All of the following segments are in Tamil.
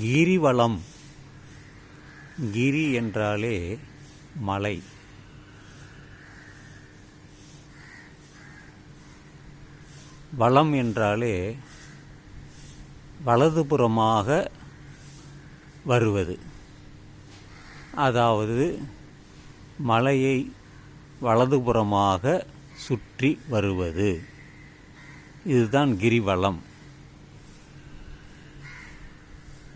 கிரிவலம். கிரி என்றாலே மலை. வளம் என்றாலே வலதுபுறமாக வருவது. அதாவது மலையை வலதுபுறமாக சுற்றி வருவது. இதுதான் கிரிவலம்.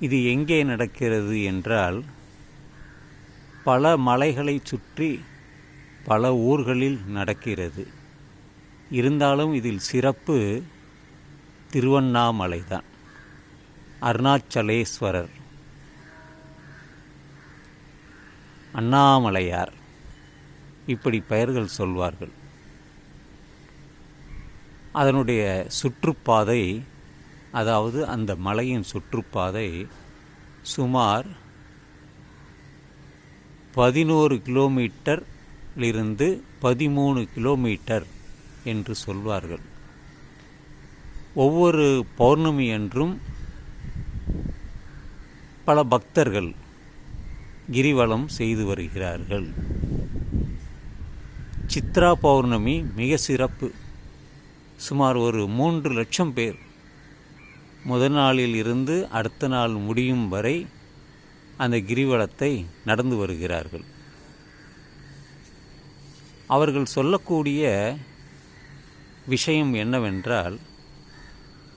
இது எங்கே நடக்கிறது என்றால் பல மலைகளை சுற்றி பல ஊர்களில் நடக்கிறது. இருந்தாலும் இதில் சிறப்பு திருவண்ணாமலை தான் அருணாச்சலேஸ்வரர். அண்ணாமலையார். இப்படி பெயர்கள் சொல்வார்கள். அதனுடைய சுற்றுப்பாதை அதாவது அந்த மலையின் சுற்றுப்பாதை சுமார் பதினோரு கிலோமீட்டர்லிருந்து பதிமூணு கிலோமீட்டர் என்று சொல்வார்கள். ஒவ்வொரு பௌர்ணமி அன்றும் பல பக்தர்கள் கிரிவலம் செய்து வருகிறார்கள். சித்ரா பௌர்ணமி மிக சிறப்பு. சுமார் ஒரு மூன்று லட்சம் பேர் முதல் நாளில் இருந்து அடுத்த நாள் முடியும் வரை அந்த கிரிவலத்தை நடந்து வருகிறார்கள். அவர்கள் சொல்லக்கூடிய விஷயம் என்னவென்றால்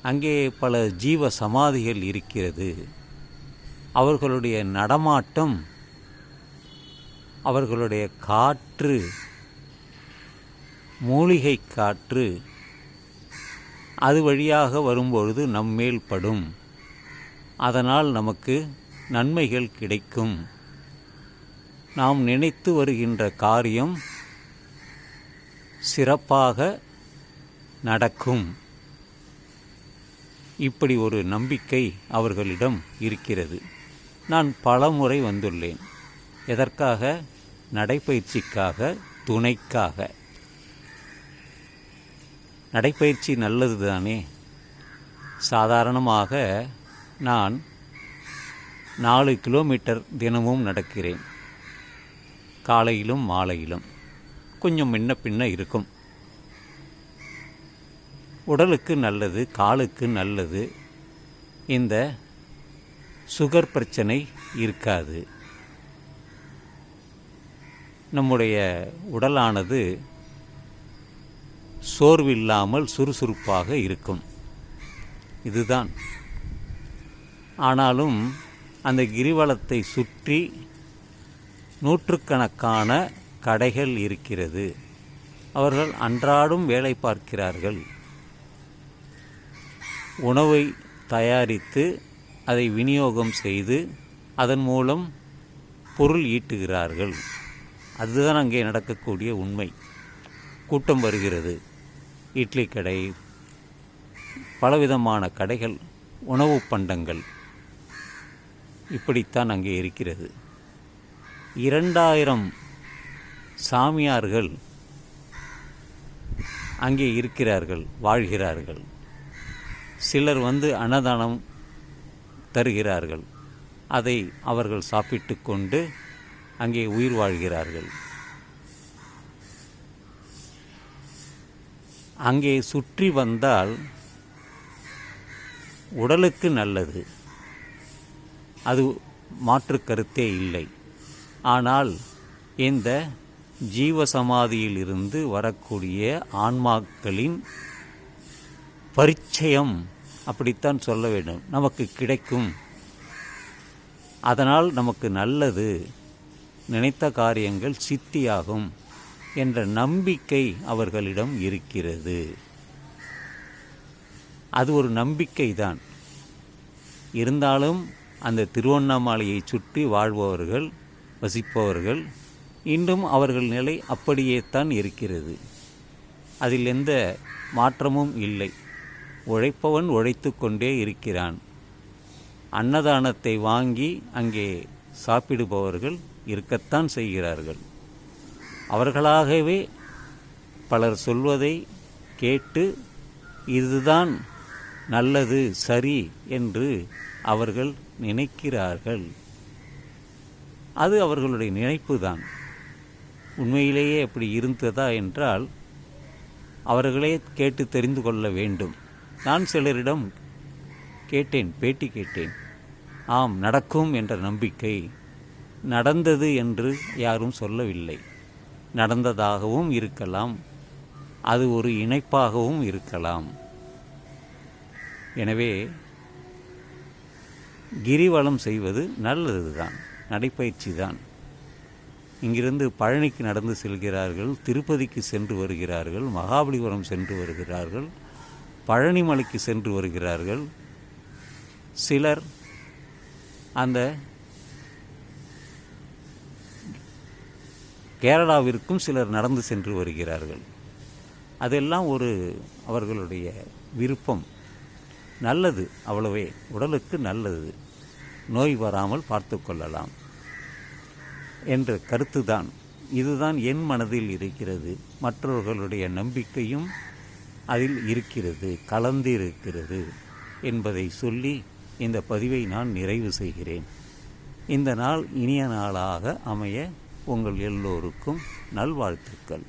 அங்கே பல ஜீவ சமாதிகள் இருக்கிறது. அவர்களுடைய நடமாட்டம் அவர்களுடைய காற்று மூலிகை காற்று அது வழியாக வரும்பொழுது நம்மேல் படும். அதனால் நமக்கு நன்மைகள் கிடைக்கும். நாம் நினைத்து வருகின்ற காரியம் சிறப்பாக நடக்கும். இப்படி ஒரு நம்பிக்கை அவர்களிடம் இருக்கிறது. நான் பல முறை வந்துள்ளேன். எதற்காக? நடைப்பயிற்சிக்காக துணைக்காக. நடைப்பயிற்சி நல்லது தானே சாதாரணமாக நான் நாலு கிலோமீட்டர் தினமும் நடக்கிறேன். காலையிலும் மாலையிலும். கொஞ்சம் முன்ன பின்ன இருக்கும். உடலுக்கு நல்லது காலுக்கு நல்லது. இந்த சுகர் பிரச்சனை இருக்காது. நம்முடைய உடலானது சோர்வில்லாமல் சுறுசுறுப்பாக இருக்கும். இதுதான். ஆனாலும் அந்த கிரிவலத்தை சுற்றி நூற்றுக்கணக்கான கடைகள் இருக்கிறது. அவர்கள் அன்றாடும் வேலை பார்க்கிறார்கள். உணவை தயாரித்து அதை விநியோகம் செய்து அதன் மூலம் பொருள் ஈட்டுகிறார்கள். அதுதான் அங்கே நடக்கக்கூடிய உண்மை. கூட்டம் வருகிறது. இட்லி கடை பலவிதமான கடைகள் உணவு பண்டங்கள் இப்படித்தான் அங்கே இருக்கிறது. இரண்டாயிரம் சாமியார்கள் அங்கே இருக்கிறார்கள் வாழ்கிறார்கள். சிலர் வந்து அன்னதானம் தருகிறார்கள். அதை அவர்கள் சாப்பிட்டு கொண்டு அங்கே உயிர் வாழ்கிறார்கள். அங்கே சுற்றி வந்தால் உடலுக்கு நல்லது. அது மாற்று கருத்தே இல்லை. ஆனால் இந்த ஜீவசமாதியிலிருந்து வரக்கூடிய ஆன்மாக்களின் பரிச்சயம் அப்படித்தான் சொல்ல வேண்டும். நமக்கு கிடைக்கும். அதனால் நமக்கு நல்லது. நினைத்த காரியங்கள் சித்தியாகும். என்ற நம்பிக்கை அவர்களிடம் இருக்கிறது. அது ஒரு நம்பிக்கை தான் இருந்தாலும் அந்த திருவண்ணாமலையை சுற்றி வாழ்பவர்கள் வசிப்பவர்கள் இன்றும் அவர்கள் நிலை அப்படியே தான் இருக்கிறது. அதில் எந்த மாற்றமும் இல்லை. உழைப்பவன் உழைத்து கொண்டே இருக்கிறான். அன்னதானத்தை வாங்கி அங்கே சாப்பிடுபவர்கள் இருக்கத்தான் செய்கிறார்கள். அவர்களாகவே பலர் சொல்வதை கேட்டு இதுதான் நல்லது சரி என்று அவர்கள் நினைக்கிறார்கள். அது அவர்களுடைய நினைப்பு தான் உண்மையிலேயே அப்படி இருந்ததா என்றால் அவர்களே கேட்டு தெரிந்து கொள்ள வேண்டும். நான் சிலரிடம் கேட்டேன் பேட்டி கேட்டேன். ஆம் நடக்கும் என்ற நம்பிக்கை நடந்தது என்று யாரும் சொல்லவில்லை. நடந்ததாகவும் இருக்கலாம். அது ஒரு இணைப்பாகவும் இருக்கலாம். எனவே கிரிவலம் செய்வது நல்லது தான் நடைப்பயிற்சி தான் இங்கிருந்து பழனிக்கு நடந்து செல்கிறார்கள் திருப்பதிக்கு சென்று வருகிறார்கள் மகாபலிபுரம் சென்று வருகிறார்கள் பழனிமலைக்கு சென்று வருகிறார்கள். சிலர் அந்த கேரளாவிற்கும் சிலர் நடந்து சென்று வருகிறார்கள். அதெல்லாம் ஒரு அவர்களுடைய விருப்பம். நல்லது அவ்வளவே உடலுக்கு நல்லது. நோய் வராமல் பார்த்து கொள்ளலாம் என்ற கருத்துதான். இதுதான் என் மனதில் இருக்கிறது. மற்றவர்களுடைய நம்பிக்கையும் அதில் இருக்கிறது கலந்து இருக்கிறது என்பதை சொல்லி இந்த பதிவை நான் நிறைவு செய்கிறேன். இந்த நாள் இனிய நாளாக அமைய உங்கள் எல்லோருக்கும் நல்வாழ்த்துக்கள்.